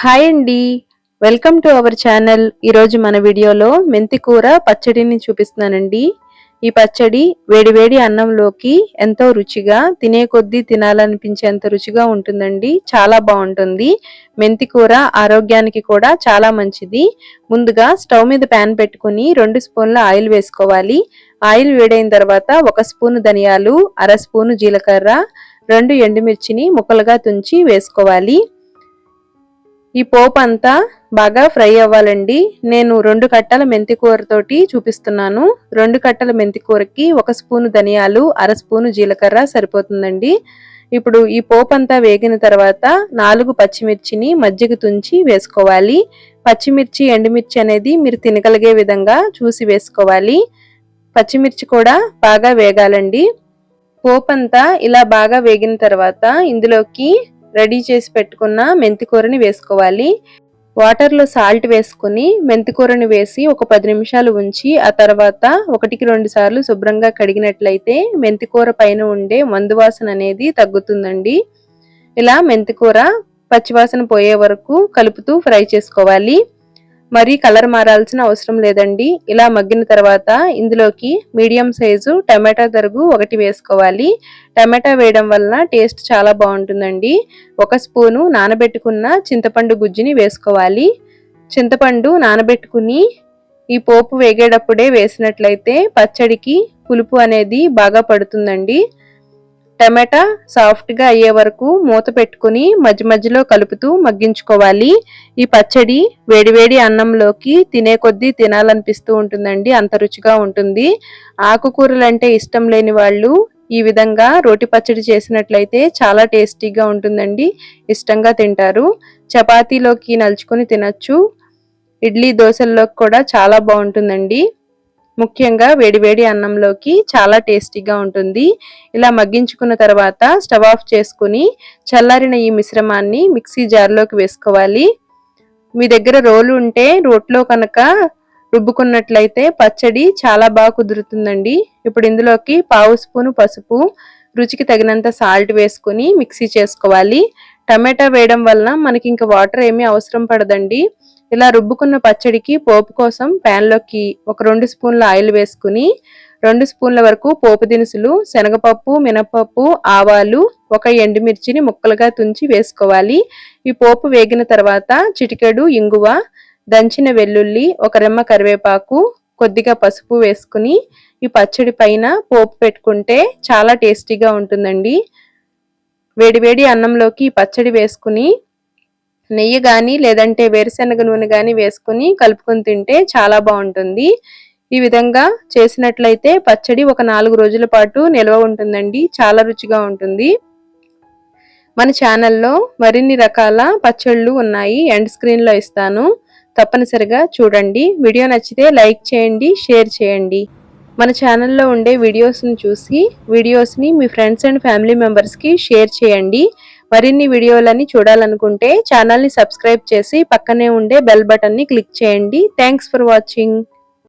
Hi అండి. Welcome to our channel. ఈరోజు మన వీడియోలో మెంతి కూర పచ్చడిని చూపిస్తున్నానండి. ఈ పచ్చడి వేడివేడి అన్నంలోకి ఎంతో రుచిగా తినే కొద్దీ తినాలనిపించేంత రుచిగా ఉంటుందండి. చాలా బాగుంటుంది. మెంతి కూర ఆరోగ్యానికి కూడా చాలా మంచిది. ముందుగా స్టవ్ మీద ప్యాన్ పెట్టుకుని రెండు స్పూన్ల ఆయిల్ వేసుకోవాలి. ఆయిల్ వేడైన తర్వాత ఒక స్పూను ధనియాలు అర స్పూను జీలకర్ర రెండు ఎండుమిర్చిని ముక్కలుగా తుంచి వేసుకోవాలి. ఈ పోపు అంతా బాగా ఫ్రై అవ్వాలండి. నేను రెండు కట్టల మెంతికూరతోటి చూపిస్తున్నాను. రెండు కట్టల మెంతికూరకి ఒక స్పూను ధనియాలు అర స్పూను జీలకర్ర సరిపోతుందండి. ఇప్పుడు ఈ పోపు అంతా వేగిన తర్వాత నాలుగు పచ్చిమిర్చిని మజ్జిగ తుంచి వేసుకోవాలి. పచ్చిమిర్చి ఎండుమిర్చి అనేది మీరు తినగలిగే విధంగా చూసి వేసుకోవాలి. పచ్చిమిర్చి కూడా బాగా వేగాలండి. పోపు అంతా ఇలా బాగా వేగిన తర్వాత ఇందులోకి రెడీ చేసి పెట్టుకున్న మెంతికూరని వేసుకోవాలి. వాటర్లో సాల్ట్ వేసుకుని మెంతికూరని వేసి ఒక పది నిమిషాలు ఉంచి ఆ తర్వాత ఒకటికి రెండు సార్లు శుభ్రంగా కడిగినట్లయితే మెంతి కూర పైన ఉండే మందు వాసన అనేది తగ్గుతుందండి. ఇలా మెంతి కూర పచ్చివాసన పోయే వరకు కలుపుతూ ఫ్రై చేసుకోవాలి. మరీ కలర్ మారాల్సిన అవసరం లేదండి. ఇలా మగ్గిన తర్వాత ఇందులోకి మీడియం సైజు టమాటా తరుగు ఒకటి వేసుకోవాలి. టమాటా వేయడం వలన టేస్ట్ చాలా బాగుంటుందండి. ఒక స్పూను నానబెట్టుకున్న చింతపండు గుజ్జుని వేసుకోవాలి. చింతపండు నానబెట్టుకుని ఈ పోపు వేగేటప్పుడే వేసినట్లయితే పచ్చడికి పులుపు అనేది బాగా పడుతుందండి. టమాటా సాఫ్ట్గా అయ్యే వరకు మూత పెట్టుకుని మధ్య మధ్యలో కలుపుతూ మగ్గించుకోవాలి. ఈ పచ్చడి వేడివేడి అన్నంలోకి తినే కొద్దీ తినాలనిపిస్తూ ఉంటుందండి. అంత రుచిగా ఉంటుంది. ఆకుకూరలు అంటే ఇష్టం లేని వాళ్ళు ఈ విధంగా రోటి పచ్చడి చేసినట్లయితే చాలా టేస్టీగా ఉంటుందండి. ఇష్టంగా తింటారు. చపాతీలోకి నలుచుకొని తినచ్చు. ఇడ్లీ దోశల్లోకి కూడా చాలా బాగుంటుందండి. ముఖ్యంగా వేడివేడి అన్నంలోకి చాలా టేస్టీగా ఉంటుంది. ఇలా మగ్గించుకున్న తర్వాత స్టవ్ ఆఫ్ చేసుకుని చల్లారిన ఈ మిశ్రమాన్ని మిక్సీ జార్లోకి వేసుకోవాలి. మీ దగ్గర రోలు ఉంటే రోట్లో కనుక రుబ్బుకున్నట్లయితే పచ్చడి చాలా బాగా కుదురుతుందండి. ఇప్పుడు ఇందులోకి పావు స్పూను పసుపు రుచికి తగినంత సాల్ట్ వేసుకుని మిక్సీ చేసుకోవాలి. టమాటా వేయడం వలన మనకి ఇంకా వాటర్ ఏమీ అవసరం పడదండి. ఇలా రుబ్బుకున్న పచ్చడికి పోపు కోసం ప్యాన్లోకి ఒక రెండు స్పూన్ల ఆయిల్ వేసుకుని రెండు స్పూన్ల వరకు పోపు దినుసులు శనగపప్పు మినపప్పు ఆవాలు ఒక ఎండుమిర్చిని ముక్కలుగా తుంచి వేసుకోవాలి. ఈ పోపు వేగిన తర్వాత చిటికెడు ఇంగువ దంచిన వెల్లుల్లి ఒక రెమ్మ కరివేపాకు కొద్దిగా పసుపు వేసుకుని ఈ పచ్చడి పైన పోపు పెట్టుకుంటే చాలా టేస్టీగా ఉంటుందండి. వేడివేడి అన్నంలోకి ఈ పచ్చడి వేసుకుని నెయ్యి కానీ లేదంటే వేరుశనగ నూనె కానీ వేసుకుని కలుపుకొని తింటే చాలా బాగుంటుంది. ఈ విధంగా చేసినట్లయితే పచ్చడి ఒక నాలుగు రోజుల పాటు నిల్వ ఉంటుందండి. చాలా రుచిగా ఉంటుంది. మన ఛానల్లో మరిన్ని రకాల పచ్చళ్ళు ఉన్నాయి. ఎండ్ స్క్రీన్లో ఇస్తాను. తప్పనిసరిగా చూడండి. వీడియో నచ్చితే లైక్ చేయండి షేర్ చేయండి. మన ఛానల్లో ఉండే వీడియోస్ని చూసి వీడియోస్ని మీ ఫ్రెండ్స్ అండ్ ఫ్యామిలీ మెంబర్స్కి షేర్ చేయండి. మరిన్ని వీడియోలని చూడాలనుకుంటే ఛానల్ని సబ్స్క్రైబ్ చేసి పక్కనే ఉండే బెల్ బటన్ని క్లిక్ చేయండి. Thanks for watching